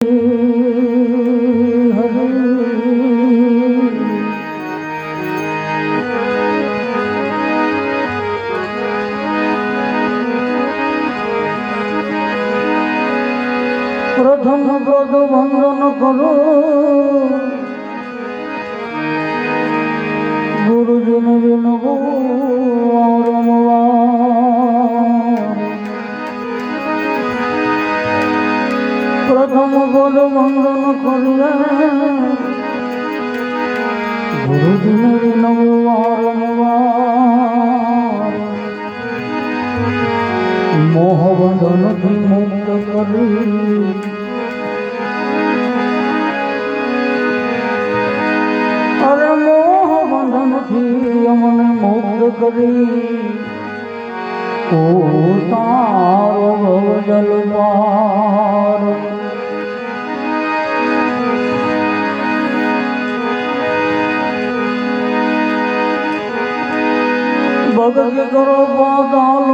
Thank mm -hmm. મોહબંધનથી અમને મુક્ત કરી. ઓ તારો ભવજલ જલવાર ભગત કરો પાતાલ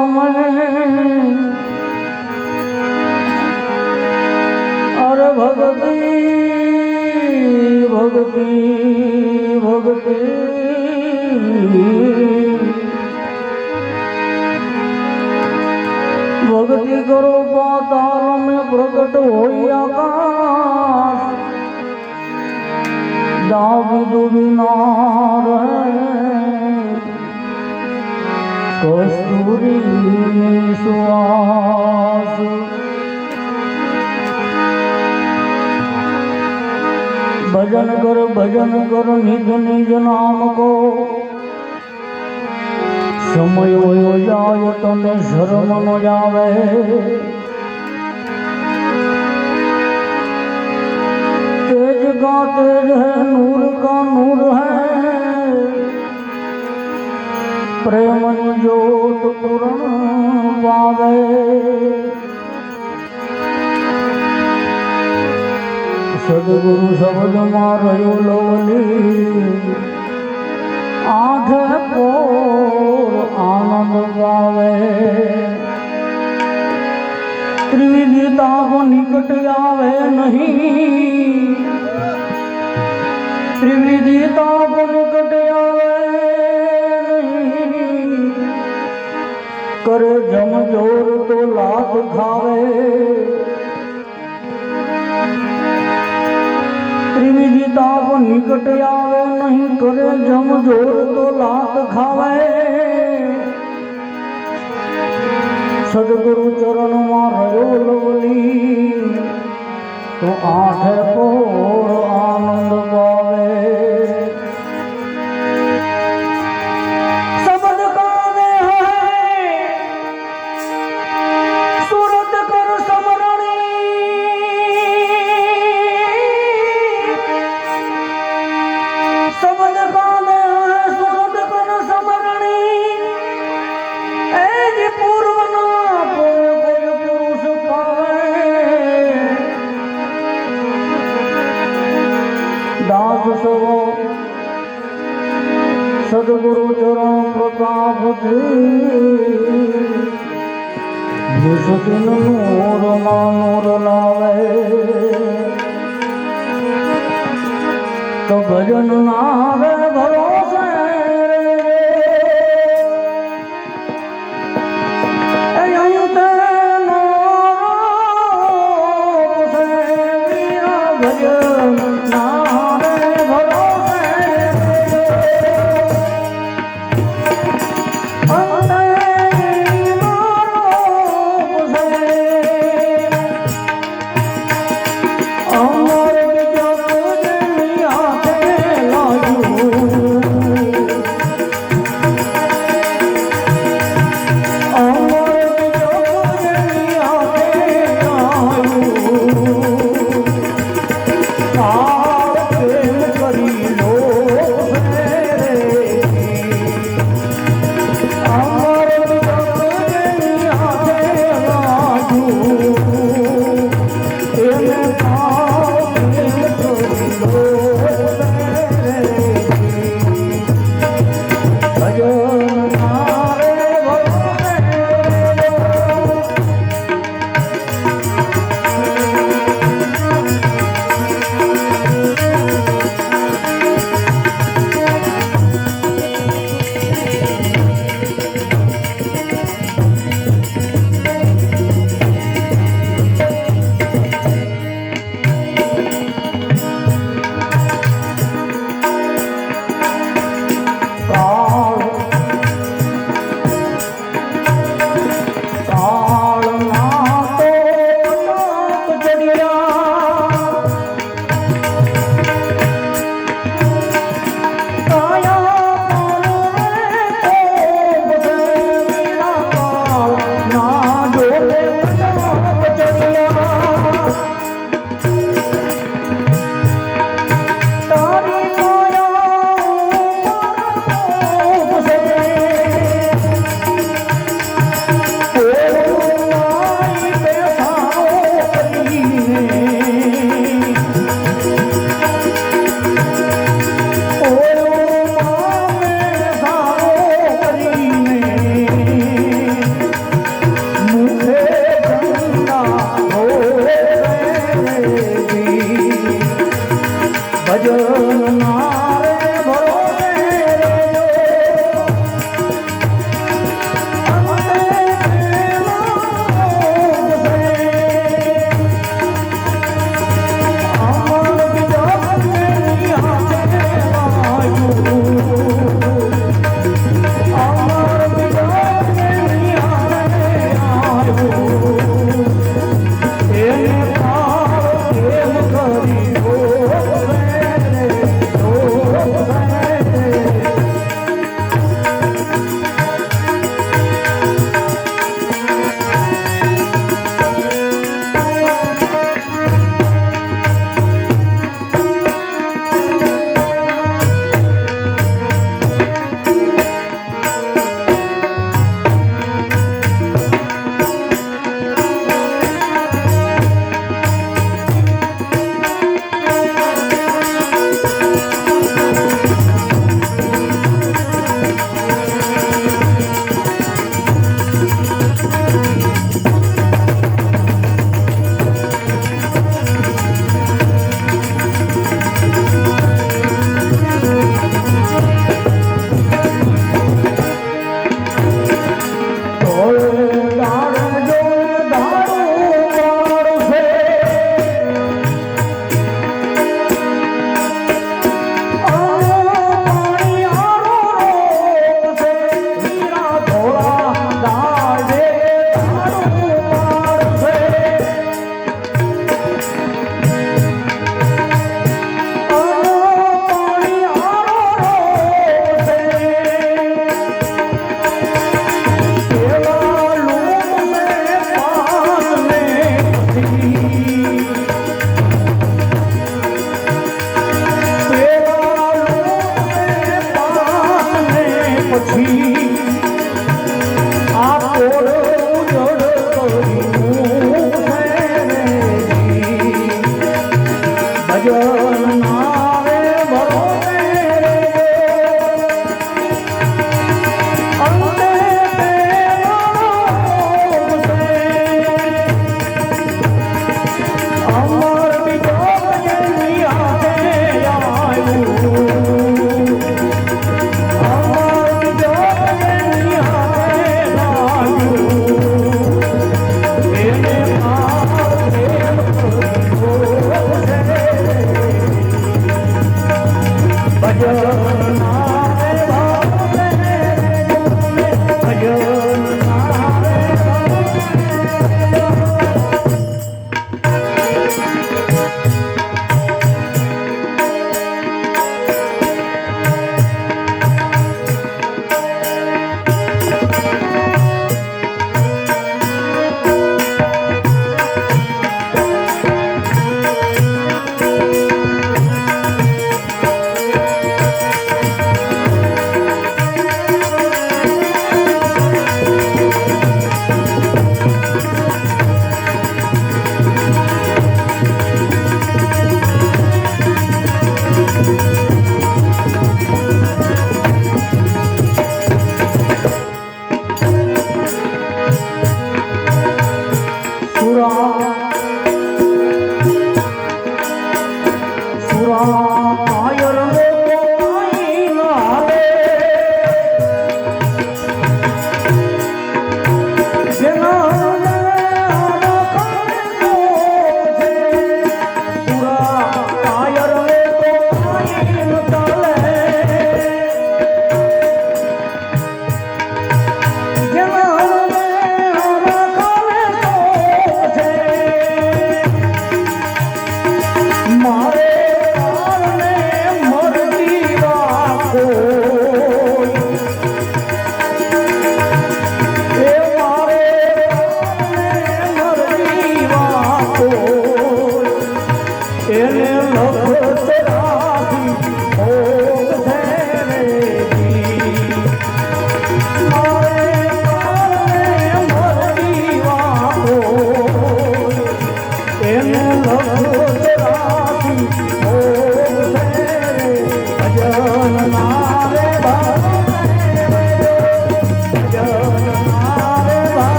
ભજન કર ભજન કર, નિજ નિજ નામ કો. સમય વયો જાય, તને શરમ નો આવે. તેજ કા તેજ હે, નૂર કા નૂર હે. પ્રેમ જ્યોત પૂરણ પાવે. સદગુરુ શબ્દમાં રહ્યો લોલી. આઠ પોર આનંદ ગાવે. ત્રિવિધતા નિકટ આવે નહીં. ત્રિવિધતા નિકટ આવે નહીં. કરે જમ જોર તો લાભ ખાવે. તાપ નિકટ આવે નહીં કરે, જમ જોર તો લાત ખાવે. સદગુરુ ચરણમાં રહ્યો લવલી, તો આઠે પોર સવો સદગુરુ ચરણ પ્રતાપ વિશુદ્ધ નૂરમાં નૂર લાવે. તો ભજન ના